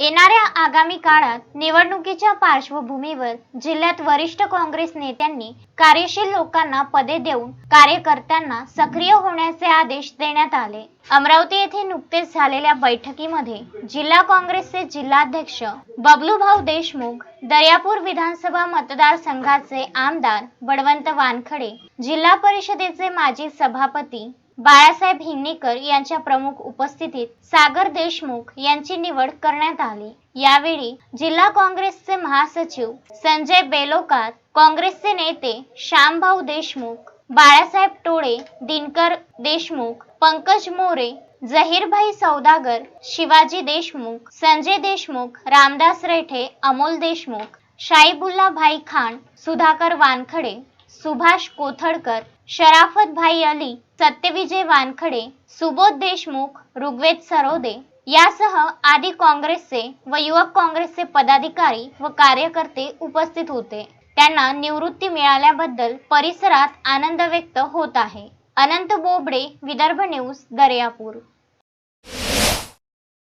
येणाऱ्या आगामी काळात निवडणुकीच्या पार्श्वभूमीवर जिल्ह्यात वरिष्ठ काँग्रेस नेत्यांनी कार्यशील लोकांना पदे देऊन कार्यकर्त्यांना सक्रिय होण्याचे आदेश देण्यात आले. अमरावती येथे नुकतेच झालेल्या बैठकीमध्ये जिल्हा काँग्रेसचे जिल्हाध्यक्ष बबलूभाऊ देशमुख दर्यापूर विधानसभा मतदारसंघाचे आमदार बळवंत वानखडे जिल्हा परिषदेचे माजी सभापती बाळासाहेब हिंगणेकर यांच्या प्रमुख उपस्थितीत सागर देशमुख यांची निवड करण्यात आली. यावेळी जिल्हा काँग्रेसचे महासचिव संजय बेलोकार काँग्रेसचे नेते श्यामभाऊ देशमुख बाळासाहेब टोळे दिनकर देशमुख पंकज मोरे जहीरभाई सौदागर शिवाजी देशमुख संजय देशमुख रामदास रेठे अमोल देशमुख शाईबुल्ला भाई खान सुधाकर वानखडे सुभाष कोथडकर शराफत भाई अली सत्यविजय वानखडे सुबोध देशमुख ऋग्वेद सरोदे यासह आदी काँग्रेसचे व युवक काँग्रेसचे पदाधिकारी व कार्यकर्ते उपस्थित होते. त्यांना निवृत्ती मिळाल्याबद्दल परिसरात आनंद व्यक्त होत आहे. अनंत बोबडे विदर्भ न्यूज दर्यापूर.